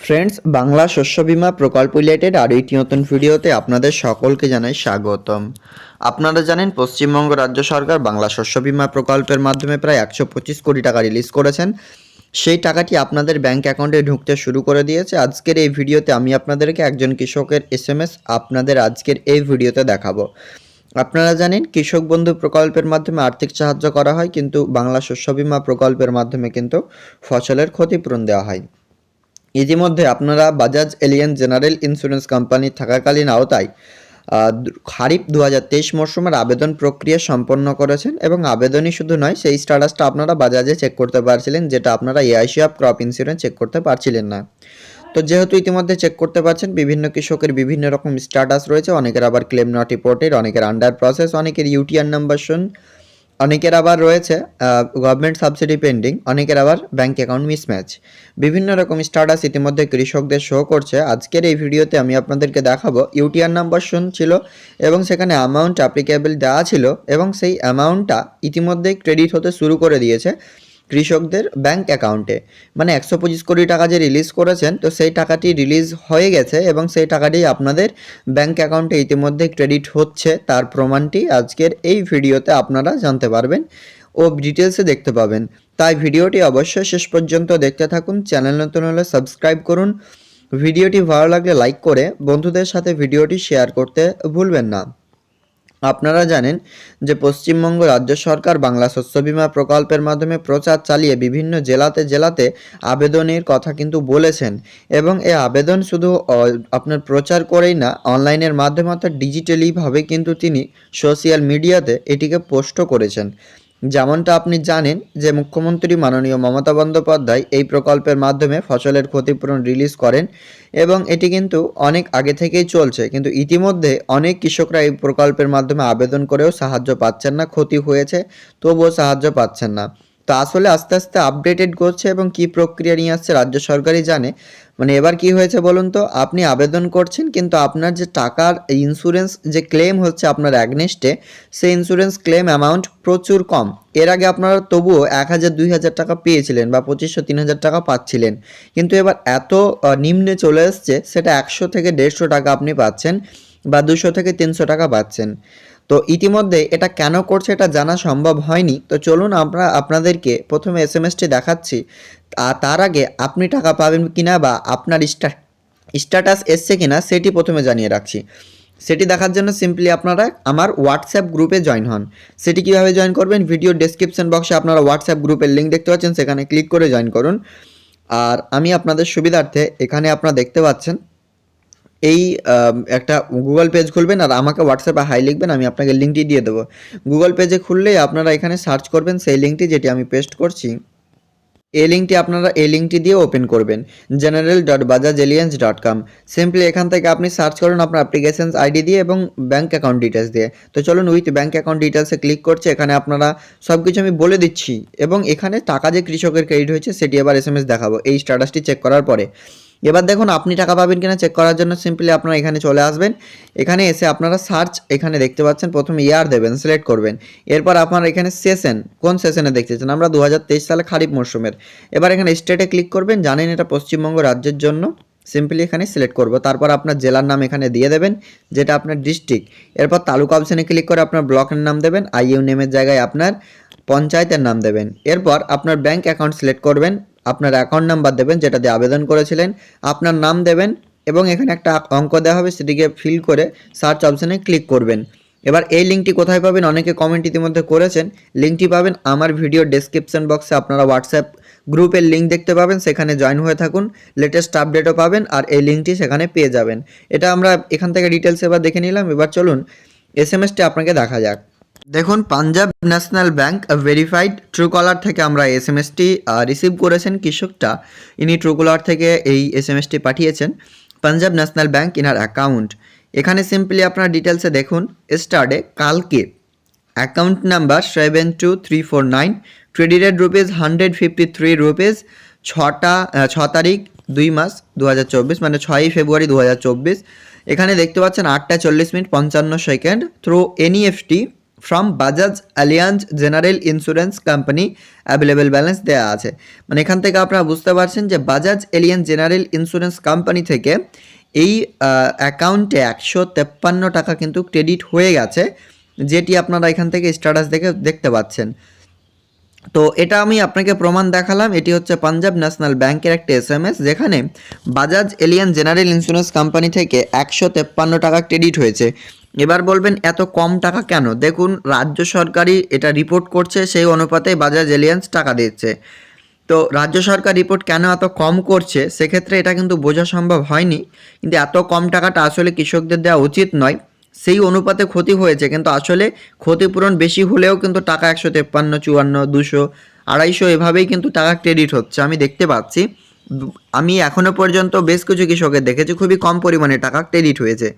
Friends Bangla শস্য বিমা প্রকল্প রিলেটেড আরও একটি নতুন ভিডিওতে আপনাদের সকলকে জানাই স্বাগতম। আপনারা জানেন, পশ্চিমবঙ্গ রাজ্য সরকার বাংলা শস্য বিমা প্রকল্পের মাধ্যমে প্রায় একশো পঁচিশ কোটি টাকা রিলিজ করেছেন। সেই টাকাটি আপনাদের ব্যাংক অ্যাকাউন্টে ঢুকতে শুরু করে দিয়েছে। আজকের এই ভিডিওতে আমি আপনাদেরকে একজন কৃষকের এস এম এস আপনাদের আজকের এই ভিডিওতে দেখাবো। আপনারা জানেন, কৃষক বন্ধু প্রকল্পের মাধ্যমে আর্থিক সাহায্য করা হয়, কিন্তু বাংলা শস্য বিমা প্রকল্পের মাধ্যমে কিন্তু ফসলের ক্ষতিপূরণ দেওয়া হয়। ইতিমধ্যে আপনারা Bajaj Allianz general insurance company থাকাকালীন আওতায় খারিফ দু হাজার তেইশ মরশুমের আবেদন প্রক্রিয়া সম্পন্ন করেছেন এবং আবেদনই শুধু নয়, সেই স্ট্যাটাসটা আপনারা বাজাজে চেক করতে পারছিলেন, যেটা আপনারা AIC of crop insurance check করতে পারছিলেন না। তো যেহেতু ইতিমধ্যে চেক করতে পারছেন, বিভিন্ন কৃষকের বিভিন্ন রকম স্ট্যাটাস রয়েছে, অনেকের আবার ক্লেম নট রিপোর্টেড অনেকের আন্ডার প্রসেস অনেকের ইউটিআর নাম্বার শুন অনেকের আবার রয়েছে গভর্নমেন্ট সাবসিডি পেন্ডিং অনেকের আবার ব্যাঙ্ক অ্যাকাউন্ট মিসম্যাচ বিভিন্ন রকম স্টার্টাস ইতিমধ্যে কৃষকদের শো করছে। আজকের এই ভিডিওতে আমি আপনাদেরকে দেখাবো ইউটিআর নাম্বার শুনছিল এবং সেখানে অ্যামাউন্ট অ্যাপ্লিকেবল দেওয়া ছিল এবং সেই অ্যামাউন্টটা ইতিমধ্যেই ক্রেডিট হতে শুরু করে দিয়েছে। কৃষকদের ব্যাংক অ্যাকাউন্টে মানে একশো পঁচিশ কোটি টাকা যে রিলিজ করেছেন, তো সেই টাকাটি রিলিজ হয়ে গেছে এবং সেই টাকাটি আপনাদের ব্যাংক অ্যাকাউন্টে ইতিমধ্যে ক্রেডিট হচ্ছে। তার প্রমাণটি আজকের এই ভিডিওতে আপনারা জানতে পারবেন ও ডিটেলসে দেখতে পাবেন। তাই ভিডিওটি অবশ্যই শেষ পর্যন্ত দেখতে থাকুন, চ্যানেল নতুন হলে সাবস্ক্রাইব করুন। ভিডিওটি ভালো লাগলে লাইক করে বন্ধুদের সাথে ভিডিওটি শেয়ার করতে ভুলবেন না। আপনারা জানেন যে পশ্চিমবঙ্গ রাজ্য সরকার বাংলা শস্য বিমা প্রকল্পের মাধ্যমে প্রচার চালিয়ে বিভিন্ন জেলাতে জেলাতে আবেদনের কথা কিন্তু বলেছেন। এবং এ আবেদন শুধু আপনার প্রচার করেই না, অনলাইনের মাধ্যমে অর্থাৎ ডিজিটালিভাবে কিন্তু তিনি সোশ্যাল মিডিয়াতে এটিকে পোস্টও করেছেন। যেমনটা আপনি জানেন যে মুখ্যমন্ত্রী মাননীয় মমতা বন্দ্যোপাধ্যায় এই প্রকল্পের মাধ্যমে ফসলের ক্ষতিপূরণ রিলিজ করেন এবং এটি কিন্তু অনেক আগে থেকেই চলছে। কিন্তু ইতিমধ্যে অনেক কৃষকরা এই প্রকল্পের মাধ্যমে আবেদন করেও সাহায্য পাচ্ছেন না, ক্ষতি হয়েছে, তবুও সাহায্য পাচ্ছেন না। তো আসলে আস্তে আস্তে আপডেটেড করছে এবং কি প্রক্রিয়া নিয়ে আসছে রাজ্য সরকারই জানে। মানে এবার কি হয়েছে বলুন তো, আপনি আবেদন করছেন কিন্তু আপনার যে টাকার ইন্স্যুরেন্স যে ক্লেম হচ্ছে আপনার অ্যাগনেস্টে সেই ইন্স্যুরেন্স ক্লেম অ্যামাউন্ট প্রচুর কম। এর আগে আপনারা তবুও এক হাজার, দুই হাজার টাকা পেয়েছিলেন বা পঁচিশশো, তিন হাজার টাকা পাচ্ছিলেন। কিন্তু এবার এত নিম্নে চলে এসছে, সেটা একশো থেকে দেড়শো টাকা আপনি পাচ্ছেন। বা দুশো থেকে তিনশো টাকা পাচ্ছেন। তো ইতিমধ্যে এটা কেন করছে এটা জানা সম্ভব হয়নি। তো চলুন আমরা আপনাদেরকে প্রথমে এস এম এসটি দেখাচ্ছি। আর তার আগে আপনি টাকা পাবেন কিনা বা আপনার স্টা, স্ট্যাটাস এসছে কিনা সেটি প্রথমে জানিয়ে রাখছি। সেটি দেখার জন্য সিম্পলি আপনারা আমার হোয়াটসঅ্যাপ গ্রুপে জয়েন হন। সেটি কীভাবে জয়েন করবেন ভিডিও ডেসক্রিপশন বক্সে আপনারা হোয়াটসঅ্যাপ গ্রুপের লিঙ্ক দেখতে পাচ্ছেন, সেখানে ক্লিক করে জয়েন করুন। আর আমি আপনাদের সুবিধার্থে এখানে আপনারা দেখতে পাচ্ছেন এই একটা গুগল পেজ খুলবেন আর আমাকে হোয়াটসঅ্যাপে হাই লিখবেন, আমি আপনাকে লিঙ্কটি দিয়ে দেবো। গুগল পেজে খুললেই আপনারা এখানে সার্চ করবেন সেই লিঙ্কটি যেটি আমি পেস্ট করছি। এই লিঙ্কটি আপনারা, এই লিঙ্কটি দিয়ে ওপেন করবেন। General dot Bajaj Allianz dot com simply এখান থেকে আপনি সার্চ করুন আপনার অ্যাপ্লিকেশনস আইডি দিয়ে এবং ব্যাঙ্ক অ্যাকাউন্ট ডিটেলস দিয়ে। তো চলুন উইথ ব্যাঙ্ক অ্যাকাউন্ট ডিটেলসে ক্লিক করছে, এখানে আপনারা সব কিছু আমি বলে দিচ্ছি এবং এখানে টাকা যে কৃষকের ক্রেডিট হয়েছে, সেটি আবার এস দেখাবো। এই স্ট্যাটাসটি চেক করার পরে। এবার দেখুন, আপনি টাকা পাবেন কিনা চেক করার জন্য সিম্পলি আপনারা এখানে চলে আসবেন। এখানে এসে আপনারা সার্চ এখানে দেখতে পাচ্ছেন, প্রথমে ইয়ার দেবেন সিলেক্ট করবেন। এরপর আপনারা এখানে সেশন কোন সেশনে দেখতে চান? আমরা দু হাজার তেইশ সালে খারিফ মরশুমের এবার এখানে স্টেটে ক্লিক করবেন, জানেন এটা পশ্চিমবঙ্গ রাজ্যের জন্য। সিম্পলি এখানে সিলেক্ট করব। তারপর আপনার জেলার নাম এখানে দিয়ে দেবেন, যেটা আপনার ডিস্ট্রিক্ট এরপর তালুকা অপশানে ক্লিক করে আপনার ব্লকের নাম দেবেন আইইউ নেমের জায়গায় আপনার পঞ্চায়েতের নাম দেবেন। এরপর আপনার ব্যাংক অ্যাকাউন্ট সিলেক্ট করবেন আপনার অ্যাকাউন্ট নাম্বার দেবেন, যেটা দিয়ে আবেদন করেছিলেন। আপনার নাম দেবেন এবং এখানে একটা অঙ্ক দেওয়া হবে, সেটিকে ফিল করে সার্চ অপশানে ক্লিক করবেন। এবার এই লিঙ্কটি কোথায় পাবেন? অনেকে কমেন্ট ইতিমধ্যে করেছেন। লিঙ্কটি পাবেন আমার ভিডিও ডেসক্রিপশন বক্সে আপনারা হোয়াটসঅ্যাপ গ্রুপের লিঙ্ক দেখতে পাবেন, সেখানে জয়েন হয়ে থাকুন। লেটেস্ট আপডেটও পাবেন আর এই লিঙ্কটি সেখানে পেয়ে যাবেন। এটা আমরা এখান থেকে ডিটেলস এবার দেখে নিলাম। এবার চলুন এস এম আপনাকে দেখা যাক। দেখুন, Punjab national bank verified Truecaller থেকে আমরা এস এম এসটি রিসিভ করেছেন কৃষকটা। ইনি ট্রুকলার থেকে এই এস এম এসটি পাঠিয়েছেন। পাঞ্জাব ন্যাশনাল ব্যাংক, ইনার অ্যাকাউন্ট এখানে সিম্পলি আপনার ডিটেলসে দেখুন স্টার্টে কালকে account number seven two three four nine credited rupees hundred fifty three rupees ছটা ছ তারিখ, দুই মাস দু হাজার চব্বিশ মানে ছয়ই ফেব্রুয়ারি দু হাজার চব্বিশ। এখানে দেখতে পাচ্ছেন আটটা চল্লিশ মিনিট পঞ্চান্ন second. Through NEFT from Bajaj Allianz general insurance company available balance দেওয়া আছে। মানে এখান থেকে আপনারা বুঝতে পারছেন যে Bajaj Allianz general insurance company থেকে এই অ্যাকাউন্টে একশো তেপ্পান্ন টাকা কিন্তু ক্রেডিট হয়ে গেছে, যেটি আপনারা এখান থেকে স্ট্যাটাস দেখে দেখতে পাচ্ছেন। তো এটা আমি আপনাকে প্রমাণ দেখালাম। এটি হচ্ছে পাঞ্জাব ন্যাশনাল ব্যাংকের একটি এস এম এস, যেখানে Bajaj Allianz general insurance company থেকে একশো তেপ্পান্ন টাকা ক্রেডিট হয়েছে। এবার বলবেন, এত কম টাকা কেন? দেখুন, রাজ্য সরকারই এটা রিপোর্ট করছে, সেই অনুপাতে বাজাজ এলিয়ান্স টাকা দিচ্ছে। তো রাজ্য সরকার রিপোর্ট কেন এত কম করছে? সেক্ষেত্রে এটা কিন্তু বোঝা সম্ভব হয়নি। কিন্তু এত কম টাকাটা আসলে কৃষকদের দেওয়া উচিত নয়। সেই অনুপাতে ক্ষতি হয়েছে, কিন্তু আসলে ক্ষতিপূরণ বেশি হলেও কিন্তু টাকা একশো তেপ্পান্ন, চুয়ান্ন, দুশো, আড়াইশো এভাবেই কিন্তু টাকা ক্রেডিট হচ্ছে। আমি দেখতে পাচ্ছি, আমি এখনও পর্যন্ত বেশ কিছু কৃষকের দেখেছি, খুবই কম পরিমাণে টাকা ক্রেডিট হয়েছে।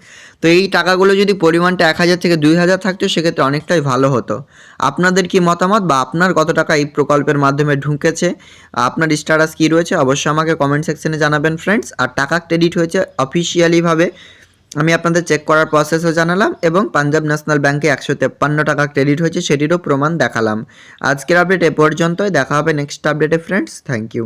তো এই টাকাগুলো যদি পরিমাণটা এক হাজার থেকে দুই হাজার থাকতো, সেক্ষেত্রে অনেকটাই ভালো হতো। আপনাদের কি মতামত বা আপনার কত টাকা এই প্রকল্পের মাধ্যমে ঢুকেছে? আপনার স্ট্যাটাস কী রয়েছে? অবশ্যই আমাকে কমেন্ট সেকশনে জানাবেন ফ্রেন্ডস আর টাকা ক্রেডিট হয়েছে অফিসিয়ালিভাবে আমি আপনাদের চেক করার প্রসেসও জানালাম এবং পাঞ্জাব ন্যাশনাল ব্যাংকে একশো তেপ্পান্ন টাকা ক্রেডিট হয়েছে, সেটিরও প্রমাণ দেখালাম। আজকের আপডেট এ পর্যন্তই, দেখা হবে নেক্সট আপডেটে ফ্রেন্ডস থ্যাংক ইউ